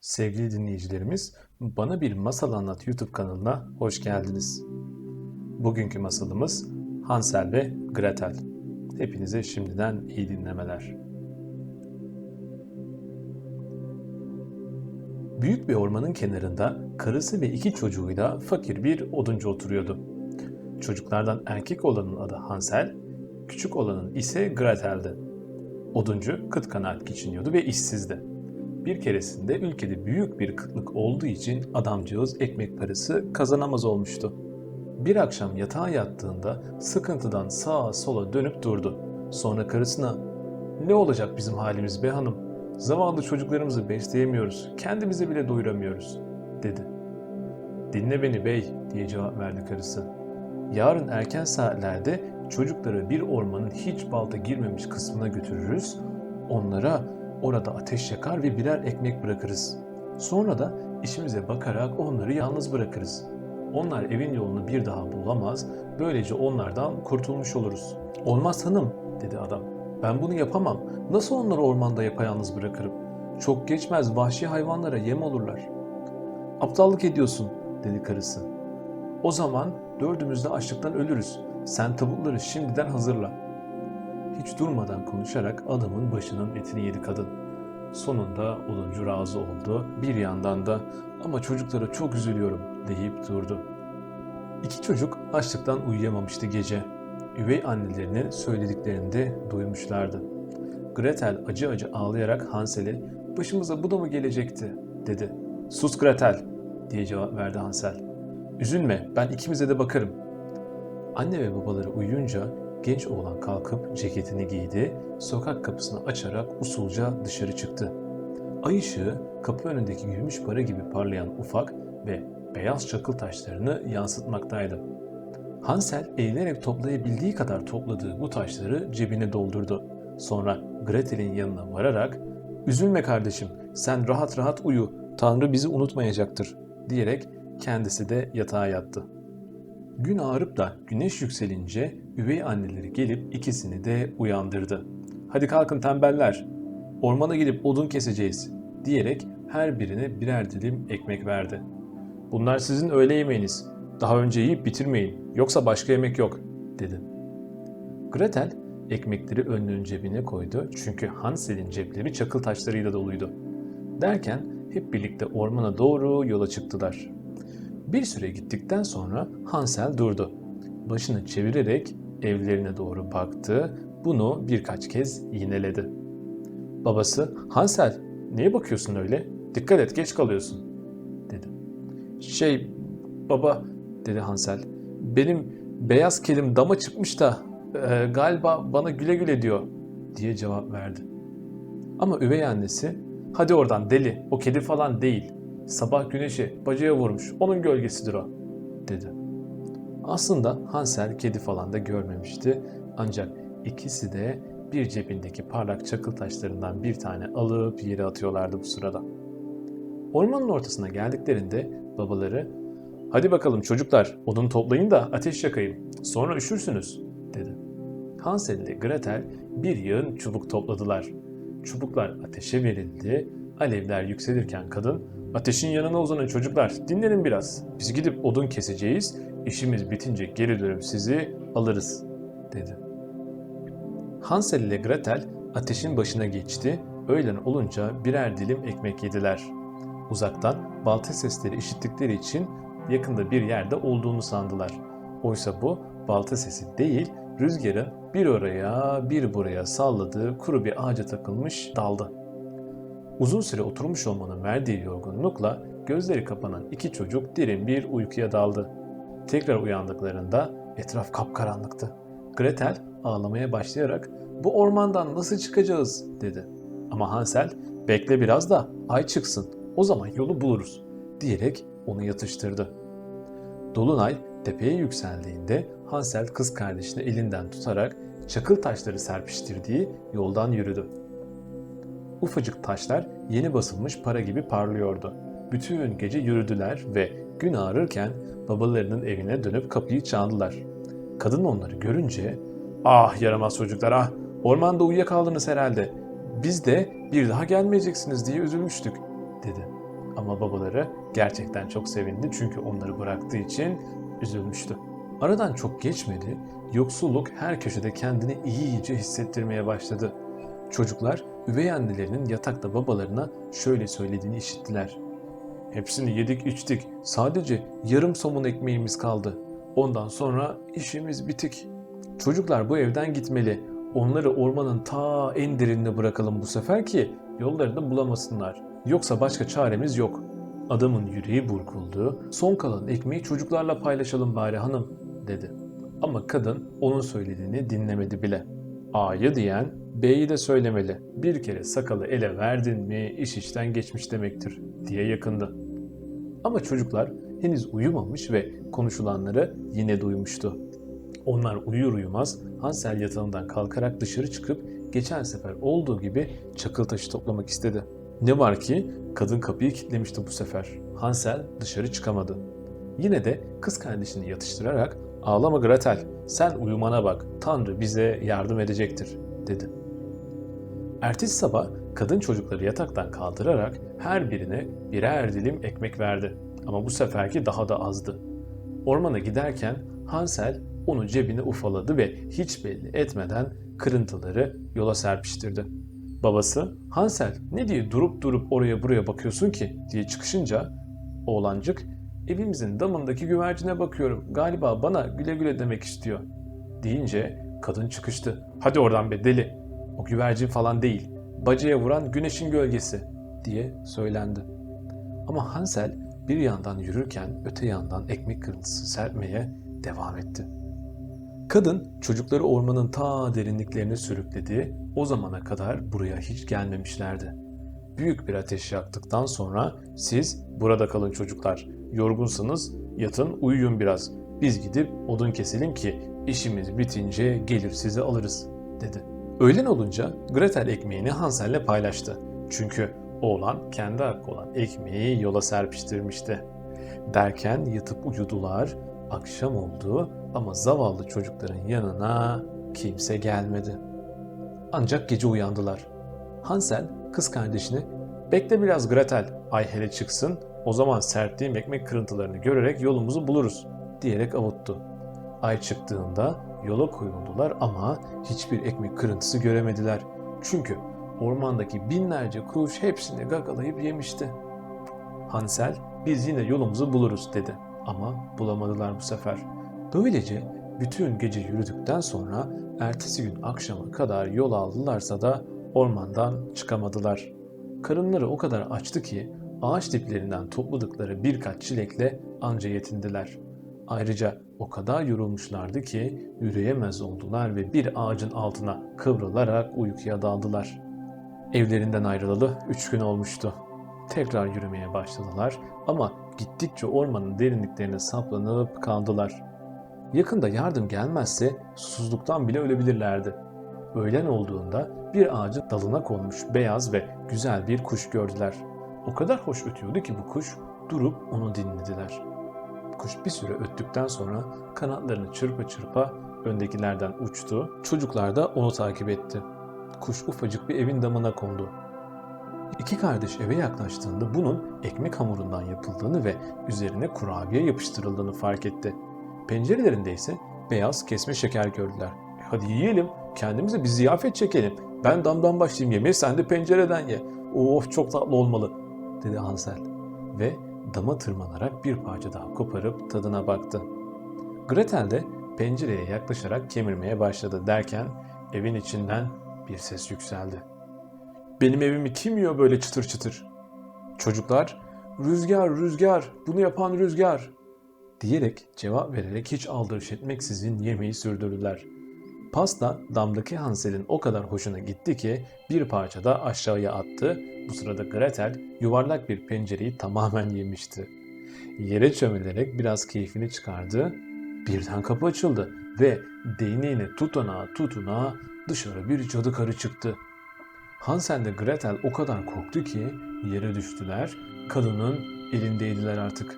Sevgili dinleyicilerimiz, Bana Bir Masal Anlat YouTube kanalına hoş geldiniz. Bugünkü masalımız Hansel ve Gretel. Hepinize şimdiden iyi dinlemeler. Büyük bir ormanın kenarında karısı ve iki çocuğuyla fakir bir oduncu oturuyordu. Çocuklardan erkek olanın adı Hansel, küçük olanın ise Gretel'di. Oduncu kıt kanaat geçiniyordu ve işsizdi. Bir keresinde ülkede büyük bir kıtlık olduğu için adamcağız ekmek parası kazanamaz olmuştu. Bir akşam yatağa yattığında sıkıntıdan sağa sola dönüp durdu. Sonra karısına "Ne olacak bizim halimiz be hanım? Zavallı çocuklarımızı besleyemiyoruz, kendimizi bile doyuramıyoruz." dedi. "Dinle beni bey." diye cevap verdi karısı. "Yarın erken saatlerde çocukları bir ormanın hiç balta girmemiş kısmına götürürüz. Onlara orada ateş yakar ve birer ekmek bırakırız. Sonra da işimize bakarak onları yalnız bırakırız. Onlar evin yolunu bir daha bulamaz, böylece onlardan kurtulmuş oluruz. Olmaz hanım, dedi adam. Ben bunu yapamam. Nasıl onları ormanda yapayalnız bırakırım? Çok geçmez vahşi hayvanlara yem olurlar. Aptallık ediyorsun, dedi karısı. O zaman dördümüz de açlıktan ölürüz. Sen tavukları şimdiden hazırla. Hiç durmadan konuşarak adamın başının etini yedi kadın. Sonunda oluncu razı oldu. Bir yandan da ama çocuklara çok üzülüyorum deyip durdu. İki çocuk açlıktan uyuyamamıştı gece. Üvey annelerinin söylediklerini de duymuşlardı. Gretel acı acı ağlayarak Hansel'e başımıza bu da mı gelecekti dedi. Sus Gretel diye cevap verdi Hansel. Üzülme ben ikimize de bakarım. Anne ve babaları uyuyunca genç oğlan kalkıp ceketini giydi, sokak kapısını açarak usulca dışarı çıktı. Ay ışığı kapı önündeki gümüş para gibi parlayan ufak ve beyaz çakıl taşlarını yansıtmaktaydı. Hansel eğilerek toplayabildiği kadar topladığı bu taşları cebine doldurdu. Sonra Gretel'in yanına vararak ''Üzülme kardeşim, sen rahat rahat uyu, Tanrı bizi unutmayacaktır.'' diyerek kendisi de yatağa yattı. Gün ağarıp da güneş yükselince üvey anneleri gelip ikisini de uyandırdı. Hadi kalkın tembeller, ormana gidip odun keseceğiz diyerek her birine birer dilim ekmek verdi. Bunlar sizin öğle yemeğiniz. Daha önce yiyip bitirmeyin yoksa başka yemek yok dedi. Gretel ekmekleri önlüğün cebine koydu çünkü Hansel'in cepleri çakıl taşlarıyla doluydu. Derken hep birlikte ormana doğru yola çıktılar. Bir süre gittikten sonra Hansel durdu. Başını çevirerek evlerine doğru baktı. Bunu birkaç kez yineledi. Babası, Hansel, niye bakıyorsun öyle? Dikkat et, geç kalıyorsun, dedi. Şey, baba, dedi Hansel, benim beyaz kelim dama çıkmış da e, galiba bana güle güle diyor, diye cevap verdi. Ama üvey annesi, hadi oradan deli, o kedi falan değil, Sabah güneşi bacaya vurmuş, onun gölgesidir o, dedi. Aslında Hansel kedi falan da görmemişti ancak ikisi de bir cebindeki parlak çakıl taşlarından bir tane alıp yere atıyorlardı bu sırada. Ormanın ortasına geldiklerinde babaları ''Hadi bakalım çocuklar odun toplayın da ateş yakayım, sonra üşürsünüz.'' dedi. Hansel ile Gretel bir yığın çubuk topladılar. Çubuklar ateşe verildi, alevler yükselirken kadın Ateşin yanına uzanın çocuklar, dinlenin biraz. Biz gidip odun keseceğiz, işimiz bitince geri dönüp sizi alırız, dedi. Hansel ile Gretel ateşin başına geçti, öğlen olunca birer dilim ekmek yediler. Uzaktan balta sesleri işittikleri için yakında bir yerde olduğunu sandılar. Oysa bu balta sesi değil, rüzgarın bir oraya bir buraya salladığı kuru bir ağaca takılmış daldı. Uzun süre oturmuş olmanın verdiği yorgunlukla gözleri kapanan iki çocuk derin bir uykuya daldı. Tekrar uyandıklarında etraf kapkaranlıktı. Gretel ağlamaya başlayarak "Bu ormandan nasıl çıkacağız?" dedi. Ama Hansel "Bekle biraz da ay çıksın. O zaman yolu buluruz." diyerek onu yatıştırdı. Dolunay tepeye yükseldiğinde Hansel kız kardeşini elinden tutarak çakıl taşları serpiştirdiği yoldan yürüdü. Ufacık taşlar yeni basılmış para gibi parlıyordu. Bütün gece yürüdüler ve gün ağrırken babalarının evine dönüp kapıyı çaldılar. Kadın onları görünce ''Ah yaramaz çocuklar ah ormanda uyuyakaldınız herhalde. Biz de bir daha gelmeyeceksiniz diye üzülmüştük.'' dedi. Ama babaları gerçekten çok sevindi çünkü onları bıraktığı için üzülmüştü. Aradan çok geçmedi, yoksulluk her köşede kendini iyice hissettirmeye başladı. Çocuklar üvey annelerinin yatakta babalarına şöyle söylediğini işittiler. Hepsini yedik içtik. Sadece yarım somun ekmeğimiz kaldı. Ondan sonra işimiz bitik. Çocuklar bu evden gitmeli. Onları ormanın ta en derinine bırakalım bu sefer ki yollarını bulamasınlar. Yoksa başka çaremiz yok. Adamın yüreği burkuldu. Son kalan ekmeği çocuklarla paylaşalım bari hanım dedi. Ama kadın onun söylediğini dinlemedi bile. A'yı diyen B'yi de söylemeli. Bir kere sakalı ele verdin mi iş işten geçmiş demektir diye yakındı. Ama çocuklar henüz uyumamış ve konuşulanları yine duymuştu. Onlar uyur uyumaz Hansel yatağından kalkarak dışarı çıkıp geçen sefer olduğu gibi çakıl taşı toplamak istedi. Ne var ki kadın kapıyı kilitlemişti bu sefer. Hansel dışarı çıkamadı. Yine de kız kardeşini yatıştırarak ağlama Gretel sen uyumana bak Tanrı bize yardım edecektir dedi. Ertesi sabah kadın çocukları yataktan kaldırarak her birine birer dilim ekmek verdi. Ama bu seferki daha da azdı. Ormana giderken Hansel onu cebine ufaladı ve hiç belli etmeden kırıntıları yola serpiştirdi. Babası Hansel ne diye durup durup oraya buraya bakıyorsun ki diye çıkışınca oğlancık evimizin damındaki güvercine bakıyorum galiba bana güle güle demek istiyor deyince kadın çıkıştı. Hadi oradan be deli o güvercin falan değil bacaya vuran güneşin gölgesi diye söylendi. Ama Hansel bir yandan yürürken öte yandan ekmek kırıntısı serpmeye devam etti. Kadın çocukları ormanın ta derinliklerine sürükledi. O zamana kadar buraya hiç gelmemişlerdi. Büyük bir ateş yaktıktan sonra siz burada kalın çocuklar. Yorgunsanız yatın uyuyun biraz. Biz gidip odun keselim ki işimiz bitince gelir sizi alırız dedi. Öğlen olunca Gretel ekmeğini Hansel'le paylaştı. Çünkü oğlan kendi hakkı olan ekmeği yola serpiştirmişti. Derken yatıp uyudular, akşam oldu ama zavallı çocukların yanına kimse gelmedi. Ancak gece uyandılar. Hansel kız kardeşini bekle biraz Gretel ay hele çıksın o zaman serptiğim ekmek kırıntılarını görerek yolumuzu buluruz diyerek avuttu. Ay çıktığında yola koyuldular ama hiçbir ekmek kırıntısı göremediler. Çünkü ormandaki binlerce kuş hepsini gagalayıp yemişti. Hansel biz yine yolumuzu buluruz dedi ama bulamadılar bu sefer. Böylece bütün gece yürüdükten sonra ertesi gün akşama kadar yol aldılarsa da ormandan çıkamadılar. Karınları o kadar açtı ki ağaç diplerinden topladıkları birkaç çilekle anca yetindiler. Ayrıca o kadar yorulmuşlardı ki yürüyemez oldular ve bir ağacın altına kıvrılarak uykuya daldılar. Evlerinden ayrılalı üç gün olmuştu. Tekrar yürümeye başladılar ama gittikçe ormanın derinliklerine saplanıp kaldılar. Yakında yardım gelmezse susuzluktan bile ölebilirlerdi. Öğlen olduğunda bir ağacın dalına konmuş beyaz ve güzel bir kuş gördüler. O kadar hoş ötüyordu ki bu kuş durup onu dinlediler. Kuş bir süre öttükten sonra kanatlarını çırpa çırpa öndekilerden uçtu. Çocuklar da onu takip etti. Kuş ufacık bir evin damına kondu. İki kardeş eve yaklaştığında bunun ekmek hamurundan yapıldığını ve üzerine kurabiye yapıştırıldığını fark etti. Pencerelerinde ise beyaz kesme şeker gördüler. "E Hadi yiyelim, kendimize bir ziyafet çekelim. Ben damdan başlayayım yemeği, sen de pencereden ye. Of çok tatlı olmalı, dedi Hansel. Ve dama tırmanarak bir parça daha koparıp tadına baktı. Gretel de pencereye yaklaşarak kemirmeye başladı derken evin içinden bir ses yükseldi. Benim evimi kim yiyor böyle çıtır çıtır? Çocuklar, rüzgar rüzgar, bunu yapan rüzgar diyerek cevap vererek hiç aldırış etmeksizin yemeği sürdürdüler. Pasta damdaki Hansel'in o kadar hoşuna gitti ki bir parça da aşağıya attı. Bu sırada Gretel yuvarlak bir pencereyi tamamen yemişti. Yere çömelerek biraz keyfini çıkardı. Birden kapı açıldı ve değneğine tutuna tutuna dışarı bir cadı karı çıktı. Hansel de Gretel o kadar korktu ki yere düştüler. Kadının elindeydiler artık.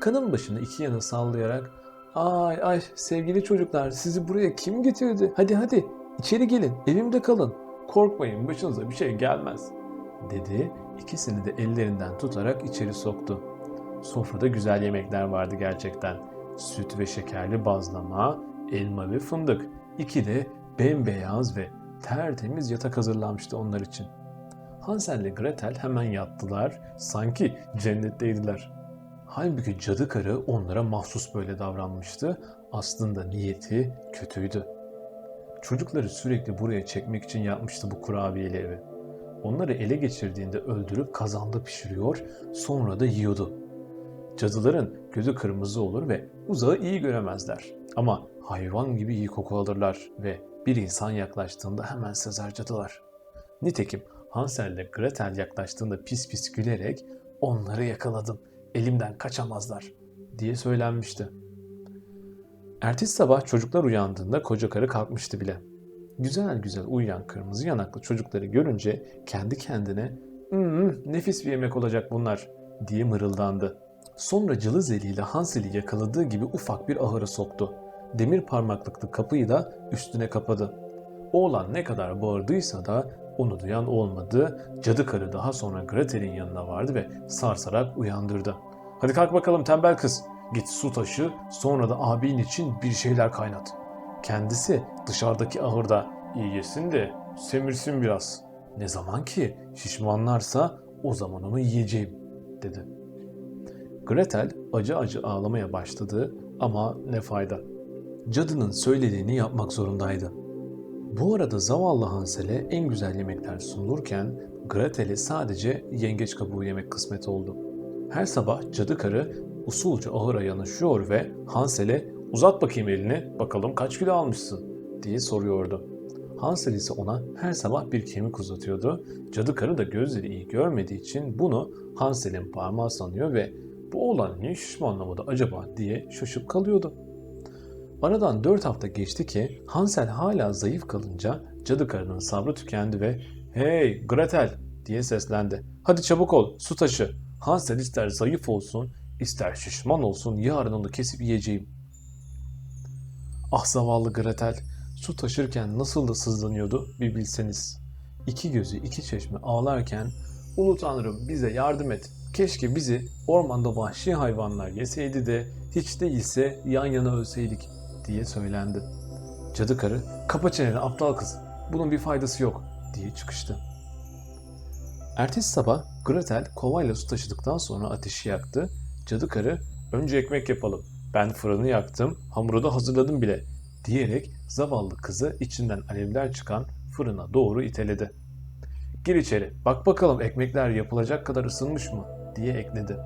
Kadın başını iki yana sallayarak Ay ay sevgili çocuklar sizi buraya kim getirdi? Hadi hadi içeri gelin evimde kalın. Korkmayın başınıza bir şey gelmez dedi. İkisini de ellerinden tutarak içeri soktu. Sofrada güzel yemekler vardı gerçekten. Süt ve şekerli bazlama, elma ve fındık. İki de bembeyaz ve tertemiz yatak hazırlanmıştı onlar için. Hansel ile Gretel hemen yattılar, sanki cennetteydiler. Halbuki cadı karı onlara mahsus böyle davranmıştı. Aslında niyeti kötüydü. Çocukları sürekli buraya çekmek için yapmıştı bu kurabiyeli evi. Onları ele geçirdiğinde öldürüp kazanda pişiriyor, sonra da yiyordu. Cadıların gözü kırmızı olur ve uzağı iyi göremezler. Ama hayvan gibi iyi koku alırlar ve bir insan yaklaştığında hemen sezer cadılar. Nitekim Hansel ile Gretel yaklaştığında pis pis gülerek onları yakaladım, elimden kaçamazlar diye söylenmişti. Ertesi sabah çocuklar uyandığında koca karı kalkmıştı bile. Güzel güzel uyuyan kırmızı yanaklı çocukları görünce kendi kendine "Hmm, nefis bir yemek olacak bunlar diye mırıldandı. Sonra cılız eliyle Hansel'i yakaladığı gibi ufak bir ahıra soktu. Demir parmaklıklı kapıyı da üstüne kapadı. Oğlan ne kadar bağırdıysa da onu duyan olmadı. Cadı karı daha sonra Gretel'in yanına vardı ve sarsarak uyandırdı. Hadi kalk bakalım tembel kız. Git su taşı sonra da abin için bir şeyler kaynat. Kendisi dışarıdaki ahırda iyi de semirsin biraz. Ne zaman ki şişmanlarsa o zaman onu yiyeceğim dedi. Gretel acı acı ağlamaya başladı ama ne fayda. Cadının söylediğini yapmak zorundaydı. Bu arada zavallı Hansel'e en güzel yemekler sunulurken Gretel'e sadece yengeç kabuğu yemek kısmet oldu. Her sabah cadı karı usulca ahıra yanaşıyor ve Hansel'e uzat bakayım elini bakalım kaç kilo almışsın diye soruyordu. Hansel ise ona her sabah bir kemik uzatıyordu. Cadı karı da gözleri iyi görmediği için bunu Hansel'in parmağı sanıyor ve bu oğlan niye şişmanlamadı acaba diye şaşıp kalıyordu. Aradan 4 hafta geçti ki Hansel hala zayıf kalınca cadı karının sabrı tükendi ve ''Hey Gretel!'' diye seslendi. ''Hadi çabuk ol su taşı. Hansel ister zayıf olsun ister şişman olsun yarın onu kesip yiyeceğim.'' Ah zavallı Gretel su taşırken nasıl da sızlanıyordu bir bilseniz. İki gözü iki çeşme ağlarken ''Ulu Tanrım bize yardım et. Keşke bizi ormanda vahşi hayvanlar yeseydi de hiç değilse yan yana ölseydik.'' Diye söylendi. Cadı karı ''Kapa çeneni aptal kız. Bunun bir faydası yok.'' diye çıkıştı. Ertesi sabah Gretel kovayla su taşıdıktan sonra ateşi yaktı. Cadı karı ''Önce ekmek yapalım. Ben fırını yaktım, hamuru da hazırladım bile.'' diyerek zavallı kızı içinden alevler çıkan fırına doğru iteledi. Gir içeri, bak bakalım ekmekler yapılacak kadar ısınmış mı? diye ekledi.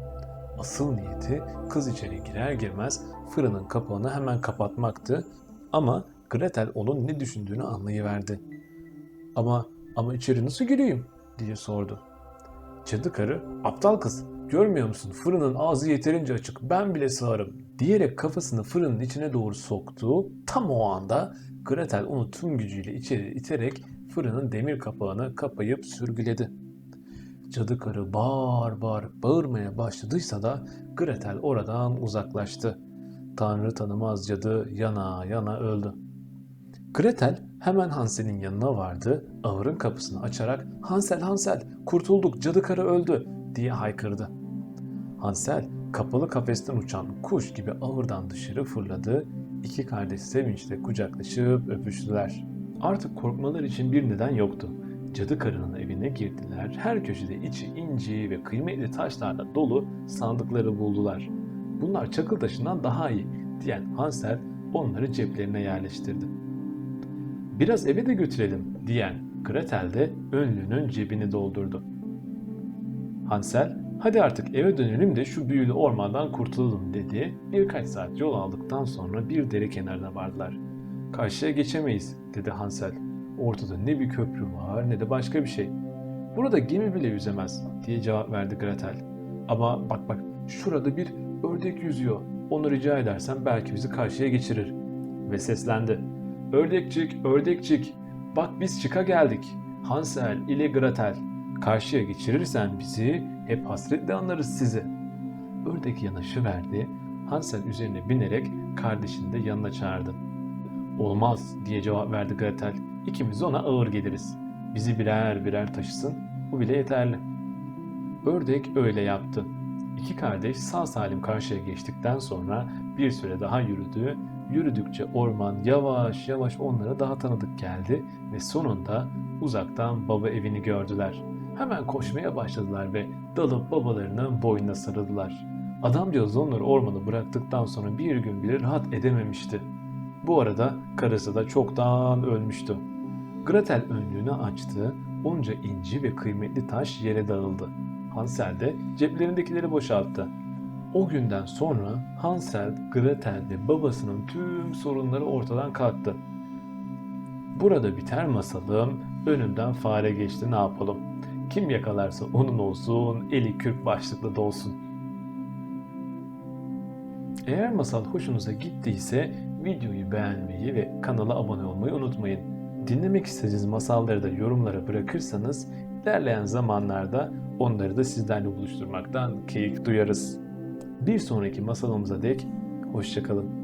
Asıl niyeti kız içeri girer girmez fırının kapağını hemen kapatmaktı ama Gretel onun ne düşündüğünü anlayıverdi. Ama ama içeri nasıl gireyim diye sordu. Cadı karı aptal kız görmüyor musun fırının ağzı yeterince açık ben bile sığarım diyerek kafasını fırının içine doğru soktu. Tam o anda Gretel onu tüm gücüyle içeri iterek fırının demir kapağını kapayıp sürgüledi. Cadı karı bağır bağır bağırmaya başladıysa da Gretel oradan uzaklaştı. Tanrı tanımaz cadı yana yana öldü. Gretel hemen Hansel'in yanına vardı, ahırın kapısını açarak ''Hansel, Hansel, kurtulduk, cadı karı öldü!'' diye haykırdı. Hansel, kapalı kafesten uçan kuş gibi ahırdan dışarı fırladı, iki kardeş sevinçle kucaklaşıp öpüştüler. Artık korkmaları için bir neden yoktu. Cadı karının evine girdiler, her köşede içi inci ve kıymetli taşlarla dolu sandıkları buldular. Bunlar çakıl taşından daha iyi diyen Hansel onları ceplerine yerleştirdi. Biraz eve de götürelim diyen Gretel de önlüğünün cebini doldurdu. Hansel hadi artık eve dönelim de şu büyülü ormandan kurtulalım dedi. Birkaç saat yol aldıktan sonra bir dere kenarına vardılar. Karşıya geçemeyiz dedi Hansel. Ortada ne bir köprü var ne de başka bir şey. Burada gemi bile yüzemez diye cevap verdi Gretel. Ama bak bak şurada bir ördek yüzüyor. Onu rica edersen belki bizi karşıya geçirir. Ve seslendi. Ördekçik, ördekçik. Bak biz çıka geldik. Hansel ile Gretel. Karşıya geçirirsen bizi hep hasretle anlarız sizi. Ördek yanaşı verdi. Hansel üzerine binerek kardeşini de yanına çağırdı. Olmaz diye cevap verdi Gretel. İkimiz ona ağır geliriz. Bizi birer birer taşısın. Bu bile yeterli. Ördek öyle yaptı. İki kardeş sağ salim karşıya geçtikten sonra bir süre daha yürüdü. Yürüdükçe orman yavaş yavaş onlara daha tanıdık geldi ve sonunda uzaktan baba evini gördüler. Hemen koşmaya başladılar ve dalıp babalarının boynuna sarıldılar. Adamcağız onları ormana bıraktıktan sonra bir gün bile rahat edememişti. Bu arada karısı da çoktan ölmüştü. Gretel önlüğünü açtı, onca inci ve kıymetli taş yere dağıldı. Hansel de ceplerindekileri boşalttı. O günden sonra Hansel, Gretel ve babasının tüm sorunları ortadan kalktı. Burada biter masalım, önümden fare geçti ne yapalım. Kim yakalarsa onun olsun, eli kürk başlıklı da olsun. Eğer masal hoşunuza gittiyse videoyu beğenmeyi ve kanala abone olmayı unutmayın. Dinlemek istediğiniz masalları da yorumlara bırakırsanız ilerleyen zamanlarda onları da sizlerle buluşturmaktan keyif duyarız. Bir sonraki masalımıza dek hoşçakalın.